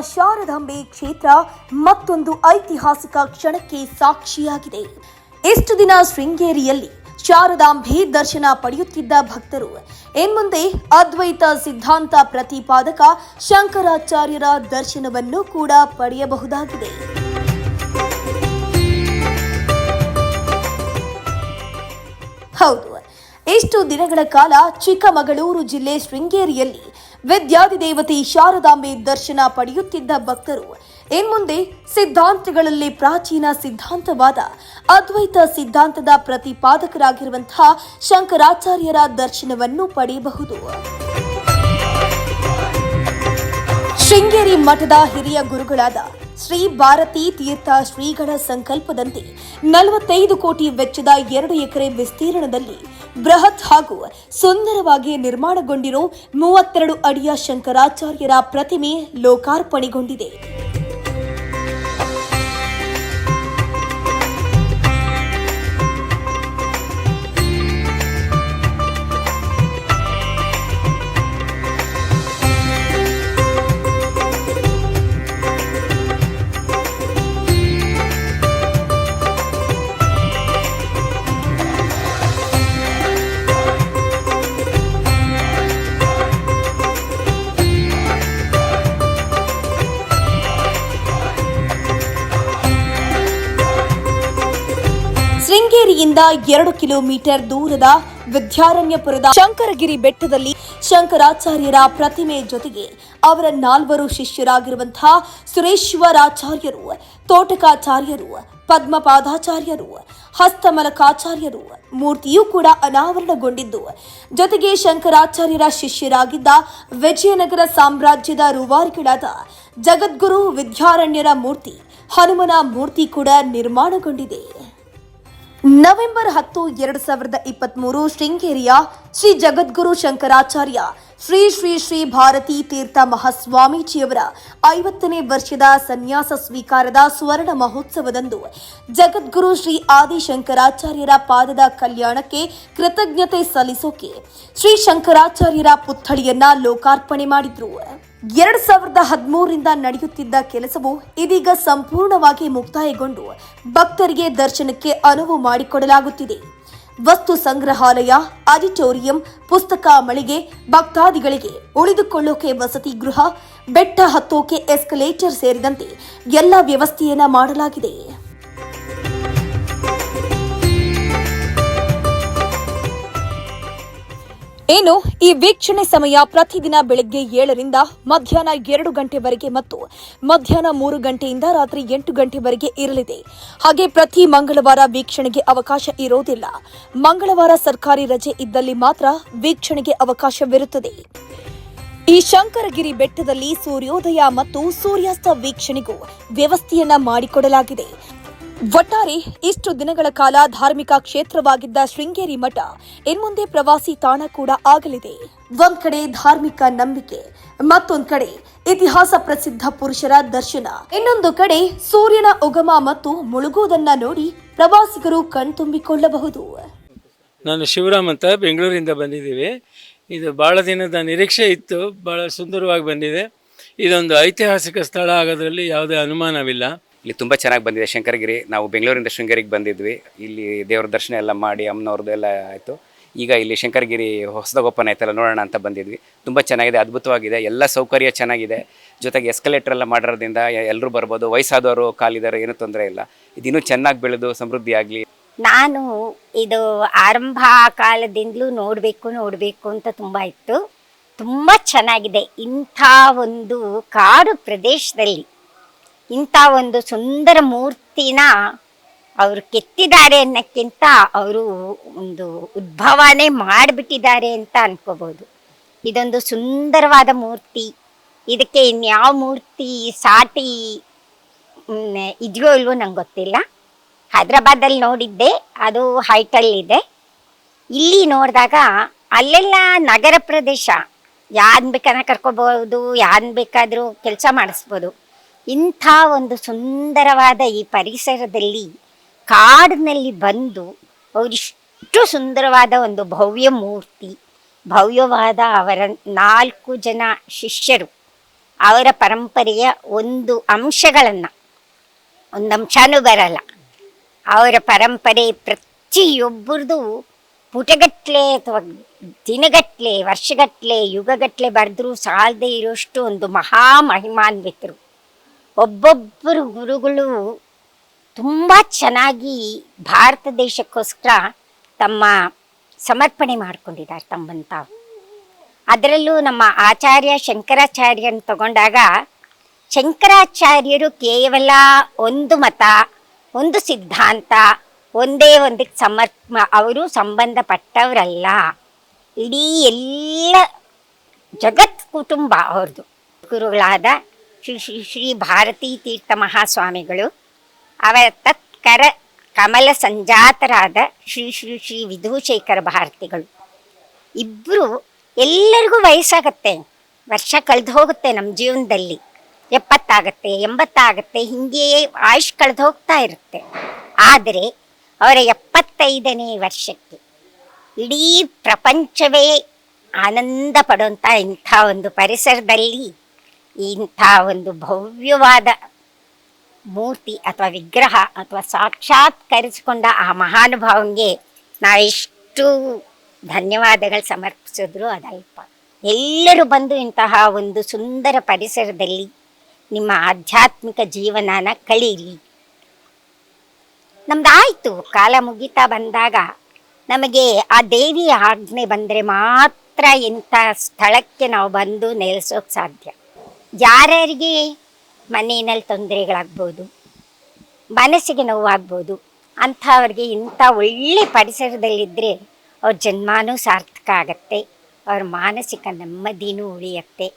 ಶಾರದಾಂಬೆ ಕ್ಷೇತ್ರ ಮತ್ತೊಂದು ಐತಿಹಾಸಿಕ ಕ್ಷಣಕ್ಕೆ ಸಾಕ್ಷಿಯಾಗಿದೆ. ಇಷ್ಟು ದಿನ ಶೃಂಗೇರಿಯಲ್ಲಿ ಶಾರದಾಂಬೆ ದರ್ಶನ ಪಡೆಯುತ್ತಿದ್ದ ಭಕ್ತರು. ಇನ್ಮುಂದೆ ಅದ್ವೈತ ಸಿದ್ಧಾಂತ ಪ್ರತಿಪಾದಕ ಶಂಕರಾಚಾರ್ಯರ ದರ್ಶನವನ್ನು ಕೂಡ ಪಡೆಯಬಹುದಾಗಿದೆ. ಹೌದು. ಇಷ್ಟು ದಿನಗಳ ಕಾಲ ಚಿಕ್ಕಮಗಳೂರು ಜಿಲ್ಲೆ ಶೃಂಗೇರಿಯಲ್ಲಿ ವಿದ್ಯಾಧಿದೇವತೆ ಶಾರದಾಂಬೆ ದರ್ಶನ ಪಡೆಯುತ್ತಿದ್ದ ಭಕ್ತರು ಇನ್ಮುಂದೆ ಸಿದ್ಧಾಂತಗಳಲ್ಲಿ ಪ್ರಾಚೀನ ಸಿದ್ಧಾಂತವಾದ, ಅದ್ವೈತ ಸಿದ್ಧಾಂತದ ಪ್ರತಿಪಾದಕರಾಗಿರುವಂತಹ ಶಂಕರಾಚಾರ್ಯರ ದರ್ಶನವನ್ನು ಪಡೆಯಬಹುದು. ಶೃಂಗೇರಿ ಮಠದ ಹಿರಿಯ ಗುರುಗಳಾದ ಶ್ರೀ ಭಾರತೀ ತೀರ್ಥ ಶ್ರೀಗಳ ಸಂಕಲ್ಪದಂತೆ ನಲವತ್ತೈದು ಕೋಟಿ ವೆಚ್ಚದ ಎರಡು ಎಕರೆ ವಿಸ್ತೀರ್ಣದಲ್ಲಿ ಬೃಹತ್ ಹಾಗೂ ಸುಂದರವಾಗಿ ನಿರ್ಮಾಣಗೊಂಡಿರೋ ಮೂವತ್ತೆರಡು ಅಡಿಯ ಶಂಕರಾಚಾರ್ಯರ ಪ್ರತಿಮೆ ಲೋಕಾರ್ಪಣೆಗೊಂಡಿದೆ. ಶೃಂಗೇರಿಯಿಂದ ಎರಡು ಕಿಲೋಮೀಟರ್ ದೂರದ ವಿದ್ಯಾರಣ್ಯಪುರದ ಶಂಕರಗಿರಿ ಬೆಟ್ಟದಲ್ಲಿ ಶಂಕರಾಚಾರ್ಯರ ಪ್ರತಿಮೆ ಜೊತೆಗೆ ಅವರ ನಾಲ್ವರು ಶಿಷ್ಯರಾಗಿರುವಂತಹ ಸುರೇಶ್ವರಾಚಾರ್ಯರು, ತೋಟಕಾಚಾರ್ಯರು, ಪದ್ಮಪಾದಾಚಾರ್ಯರು, ಹಸ್ತಮಲಕಾಚಾರ್ಯರು ಮೂರ್ತಿಯೂ ಕೂಡ ಅನಾವರಣಗೊಂಡಿದ್ದು. ಜೊತೆಗೆ ಶಂಕರಾಚಾರ್ಯರ ಶಿಷ್ಯರಾಗಿದ್ದ ವಿಜಯನಗರ ಸಾಮ್ರಾಜ್ಯದ ರೂವಾರಿಗಳಾದ ಜಗದ್ಗುರು ವಿದ್ಯಾರಣ್ಯರ ಮೂರ್ತಿ, ಹನುಮನ ಮೂರ್ತಿ ಕೂಡ ನಿರ್ಮಾಣಗೊಂಡಿದೆ. ನವೆಂಬರ್ ಹತ್ತು, ಎರಡು ಸಾವಿರದ ಇಪ್ಪತ್ಮೂರು, ಶೃಂಗೇರಿಯ ಶ್ರೀ ಜಗದ್ಗುರು ಶಂಕರಾಚಾರ್ಯ ಶ್ರೀ ಶ್ರೀ ಶ್ರೀ ಭಾರತೀ ತೀರ್ಥ ಮಹಾಸ್ವಾಮೀಜಿಯವರ ಐವತ್ತನೇ ವರ್ಷದ ಸನ್ಯಾಸ ಸ್ವೀಕಾರದ ಸುವರ್ಣ ಮಹೋತ್ಸವದಂದು ಜಗದ್ಗುರು ಶ್ರೀ ಆದಿಶಂಕರಾಚಾರ್ಯರ ಪಾದದ ಕಲ್ಯಾಣಕ್ಕೆ ಕೃತಜ್ಞತೆ ಸಲ್ಲಿಸೋಕೆ ಶ್ರೀ ಶಂಕರಾಚಾರ್ಯರ ಪುತ್ಥಳಿಯನ್ನ ಲೋಕಾರ್ಪಣೆ ಮಾಡಿದ್ರು. ಎರಡ್ ಸಾವಿರದ ಹದಿಮೂರರಿಂದ ನಡೆಯುತ್ತಿದ್ದ ಕೆಲಸವು ಇದೀಗ ಸಂಪೂರ್ಣವಾಗಿ ಮುಕ್ತಾಯಗೊಂಡು ಭಕ್ತರಿಗೆ ದರ್ಶನಕ್ಕೆ ಅನುವು ಮಾಡಿಕೊಡಲಾಗುತ್ತಿದೆ. ವಸ್ತು ಸಂಗ್ರಹಾಲಯ, ಆಡಿಟೋರಿಯಂ, ಪುಸ್ತಕ ಮಳಿಗೆ, ಭಕ್ತಾದಿಗಳಿಗೆ ಉಳಿದುಕೊಳ್ಳೋಕೆ ವಸತಿ ಗೃಹ, ಬೆಟ್ಟ ಹತ್ತೋಕೆ ಎಸ್ಕಲೇಟರ್ ಸೇರಿದಂತೆ ಎಲ್ಲ ವ್ಯವಸ್ಥೆಯನ್ನ ಮಾಡಲಾಗಿದೆ. ಏನು, ಈ ವೀಕ್ಷಣೆ ಸಮಯ ಪ್ರತಿದಿನ ಬೆಳಗ್ಗೆ ಏಳರಿಂದ ಮಧ್ಯಾಹ್ನ ಎರಡು ಗಂಟೆವರೆಗೆ ಮತ್ತು ಮಧ್ಯಾಹ್ನ ಮೂರು ಗಂಟೆಯಿಂದ ರಾತ್ರಿ ಎಂಟು ಗಂಟೆವರೆಗೆ ಇರಲಿದೆ. ಹಾಗೆ ಪ್ರತಿ ಮಂಗಳವಾರ ವೀಕ್ಷಣೆಗೆ ಅವಕಾಶ ಇರೋದಿಲ್ಲ. ಮಂಗಳವಾರ ಸರ್ಕಾರಿ ರಜೆ ಇದ್ದಲ್ಲಿ ಮಾತ್ರ ವೀಕ್ಷಣೆಗೆ ಅವಕಾಶವಿರುತ್ತದೆ. ಈ ಶಂಕರಗಿರಿ ಬೆಟ್ಟದಲ್ಲಿ ಸೂರ್ಯೋದಯ ಮತ್ತು ಸೂರ್ಯಾಸ್ತ ವೀಕ್ಷಣೆಗೂ ವ್ಯವಸ್ಥೆಯನ್ನ ಮಾಡಿಕೊಡಲಾಗಿದೆ. ಒಟ್ಟಾರೆ ಇಷ್ಟು ದಿನಗಳ ಕಾಲ ಧಾರ್ಮಿಕ ಕ್ಷೇತ್ರವಾಗಿದ್ದ ಶೃಂಗೇರಿ ಮಠ ಇನ್ಮುಂದೆ ಪ್ರವಾಸಿ ತಾಣ ಕೂಡ ಆಗಲಿದೆ. ಒಂದ್ ಕಡೆ ಧಾರ್ಮಿಕ ನಂಬಿಕೆ, ಮತ್ತೊಂದ್ ಕಡೆ ಇತಿಹಾಸ ಪ್ರಸಿದ್ಧ ಪುರುಷರ ದರ್ಶನ. ಇನ್ನೊಂದು ಕಡೆ ಸೂರ್ಯನ ಉಗಮ ಮತ್ತು ಮುಳುಗುವುದನ್ನ ನೋಡಿ ಪ್ರವಾಸಿಗರು ಕಣ್ತುಂಬಿಕೊಳ್ಳಬಹುದು. ನಾನು ಶಿವರಾಮ್ ಅಂತ ಬೆಂಗಳೂರಿಂದ ಬಂದಿದ್ದೀವಿ. ಇದು ಭಾಳ ದಿನದ ನಿರೀಕ್ಷೆ ಇತ್ತು ಭಾಳ ಸುಂದರವಾಗಿ ಬಂದಿದೆ. ಇದೊಂದು ಐತಿಹಾಸಿಕ ಸ್ಥಳ ಆಗೋದ್ರಲ್ಲಿ ಯಾವುದೇ ಅನುಮಾನವಿಲ್ಲ. ಇಲ್ಲಿ ತುಂಬ ಚೆನ್ನಾಗಿ ಬಂದಿದೆ. ಶಂಕರಗಿರಿ ನಾವು ಬೆಂಗಳೂರಿಂದ ಶೃಂಗೇರಿಗೆ ಬಂದಿದ್ವಿ. ಇಲ್ಲಿ ದೇವ್ರ ದರ್ಶನ ಎಲ್ಲ ಮಾಡಿ ಅಮ್ಮನವ್ರದ್ದು ಎಲ್ಲ ಆಯಿತು. ಈಗ ಇಲ್ಲಿ ಶಂಕರಗಿರಿ ಹೊಸದಾಗ ಓಪನ್ ಆಯ್ತಲ್ಲ ನೋಡೋಣ ಅಂತ ಬಂದಿದ್ವಿ. ತುಂಬ ಚೆನ್ನಾಗಿದೆ, ಅದ್ಭುತವಾಗಿದೆ, ಎಲ್ಲ ಸೌಕರ್ಯ ಚೆನ್ನಾಗಿದೆ. ಜೊತೆಗೆ ಎಸ್ಕಲೇಟರ್ ಎಲ್ಲ ಮಾಡಿರೋದ್ರಿಂದ ಎಲ್ಲರೂ ಬರ್ಬೋದು. ವಯಸ್ಸಾದವರು ಕಾಲಿದ್ದಾರೆ ಏನೂ ತೊಂದರೆ ಇಲ್ಲ. ಇದಿನ್ನೂ ಚೆನ್ನಾಗಿ ಬೆಳೆದು ಸಮೃದ್ಧಿ ಆಗಲಿ. ನಾನು ಇದು ಆರಂಭ ಕಾಲದಿಂದಲೂ ನೋಡಬೇಕು ನೋಡಬೇಕು ಅಂತ ತುಂಬ ಇತ್ತು. ತುಂಬ ಚೆನ್ನಾಗಿದೆ ಇಂಥ ಒಂದು ಕಾಡು ಪ್ರದೇಶದಲ್ಲಿ. ಇಂಥ ಒಂದು ಸುಂದರ ಮೂರ್ತಿನ ಅವರು ಕೆತ್ತಿದ್ದಾರೆ ಅನ್ನಕ್ಕಿಂತ ಅವರು ಒಂದು ಉದ್ಭವನೇ ಮಾಡಿಬಿಟ್ಟಿದ್ದಾರೆ ಅಂತ ಅನ್ಕೋಬಹುದು ಇದೊಂದು ಸುಂದರವಾದ ಮೂರ್ತಿ. ಇದಕ್ಕೆ ಇನ್ಯಾವ ಮೂರ್ತಿ ಸಾಟಿ ಇದೆಯೋ ಇಲ್ವೋ ನಂಗೆ ಗೊತ್ತಿಲ್ಲ. ಹೈದ್ರಾಬಾದಲ್ಲಿ ನೋಡಿದ್ದೆ, ಅದು ಹೈಟಲ್ಲಿದೆ. ಇಲ್ಲಿ ನೋಡಿದಾಗ ಅಲ್ಲೆಲ್ಲ ನಗರ ಪ್ರದೇಶ. ಯಾರು ಬೇಕಾದ್ರೆ ಕರ್ಕೋಬಹುದು ಯಾರು ಬೇಕಾದರೂ ಕೆಲಸ ಮಾಡಿಸ್ಬೋದು. ಇಂಥ ಒಂದು ಸುಂದರವಾದ ಈ ಪರಿಸರದಲ್ಲಿ ಕಾಡಿನಲ್ಲಿ ಬಂದು ಅವರಿಷ್ಟು ಸುಂದರವಾದ ಒಂದು ಭವ್ಯ ಮೂರ್ತಿ, ಭವ್ಯವಾದ ಅವರ ನಾಲ್ಕು ಜನ ಶಿಷ್ಯರು, ಅವರ ಪರಂಪರೆಯ ಒಂದು ಅಂಶಗಳನ್ನು, ಒಂದು ಅಂಶನೂ ಬರಲ್ಲ. ಅವರ ಪರಂಪರೆ ಪ್ರತಿಯೊಬ್ಬರದು ಪುಟಗಟ್ಲೆ ಅಥವಾ ದಿನಗಟ್ಲೆ, ವರ್ಷಗಟ್ಲೆ, ಯುಗಗಟ್ಲೆ ಬರೆದ್ರೂ ಸಾಲದೇ ಇರೋಷ್ಟು ಒಂದು ಮಹಾ ಮಹಿಮಾನ್ವಿತರು. ಒಬ್ಬೊಬ್ಬರು ಗುರುಗಳು ತುಂಬ ಚೆನ್ನಾಗಿ ಭಾರತ ದೇಶಕ್ಕೋಸ್ಕರ ತಮ್ಮ ಸಮರ್ಪಣೆ ಮಾಡ್ಕೊಂಡಿದ್ದಾರೆ ತಮ್ಮನ್ನು ತಾವು ಅದರಲ್ಲೂ ನಮ್ಮ ಆಚಾರ್ಯ ಶಂಕರಾಚಾರ್ಯನ ತಗೊಂಡಾಗ ಶಂಕರಾಚಾರ್ಯರು ಕೇವಲ ಒಂದು ಮತ, ಒಂದು ಸಿದ್ಧಾಂತ, ಒಂದೇ ಒಂದಕ್ಕೆ ಸಮರ್ಪ ಅವರು ಸಂಬಂಧಪಟ್ಟವರಲ್ಲ. ಇಡೀ ಎಲ್ಲ ಜಗತ್ ಕುಟುಂಬ ಅವ್ರದ್ದು ಗುರುಗಳಾದ ಶ್ರೀ ಶ್ರೀ ಶ್ರೀ ಭಾರತೀ ತೀರ್ಥ ಮಹಾಸ್ವಾಮಿಗಳು. ಅವರ ತತ್ಕರ ಕಮಲ ಸಂಜಾತರಾದ ಶ್ರೀ ಶ್ರೀ ಶ್ರೀ ವಿಧುಶೇಖರ ಭಾರತಿಗಳು. ಇಬ್ಬರು ಎಲ್ಲರಿಗೂ ವಯಸ್ಸಾಗತ್ತೆ, ವರ್ಷ ಕಳೆದು ಹೋಗುತ್ತೆ ನಮ್ಮ ಜೀವನದಲ್ಲಿ. ಎಪ್ಪತ್ತಾಗತ್ತೆ, ಎಂಬತ್ತಾಗತ್ತೆ, ಹಿಂಗೆಯೇ ಆಯುಷ್ ಕಳೆದು ಹೋಗ್ತಾ ಇರುತ್ತೆ. ಆದರೆ ಅವರ ಎಪ್ಪತ್ತೈದನೇ ವರ್ಷಕ್ಕೆ ಇಡೀ ಪ್ರಪಂಚವೇ ಆನಂದ ಪಡುವಂಥ ಇಂಥ ಒಂದು ಪರಿಸರದಲ್ಲಿ ಇಂಥ ಒಂದು ಭವ್ಯವಾದ ಮೂರ್ತಿ ಅಥವಾ ವಿಗ್ರಹ ಅಥವಾ ಸಾಕ್ಷಾತ್ಕರಿಸಿಕೊಂಡ ಆ ಮಹಾನುಭಾವಂಗೆ ನಾವೆಷ್ಟು ಧನ್ಯವಾದಗಳು ಸಮರ್ಪಿಸಿದ್ರು ಅದಲ್ಪ. ಎಲ್ಲರೂ ಬಂದು ಇಂತಹ ಒಂದು ಸುಂದರ ಪರಿಸರದಲ್ಲಿ ನಿಮ್ಮ ಆಧ್ಯಾತ್ಮಿಕ ಜೀವನನ ಕಳೀರಿ ನಮ್ದಾಯಿತು, ಕಾಲ ಮುಗಿತಾ ಬಂದಾಗ ನಮಗೆ ಆ ದೇವಿಯ ಆಜ್ಞೆ ಬಂದರೆ ಮಾತ್ರ ಇಂಥ ಸ್ಥಳಕ್ಕೆ ನಾವು ಬಂದು ನೆಲೆಸೋಕೆ ಸಾಧ್ಯ. ಯಾರ್ಯಾರಿಗೆ ಮನೆಯಲ್ಲಿ ತೊಂದರೆಗಳಾಗ್ಬೋದು, ಮನಸ್ಸಿಗೆ ನೋವಾಗ್ಬೋದು, ಅಂಥವ್ರಿಗೆ ಇಂಥ ಒಳ್ಳೆ ಪರಿಸರದಲ್ಲಿದ್ದರೆ ಅವ್ರ ಜನ್ಮಾನೂ ಸಾರ್ಥಕ ಆಗತ್ತೆ, ಅವ್ರ ಮಾನಸಿಕ ನೆಮ್ಮದಿನೂ ಉಳಿಯತ್ತೆ.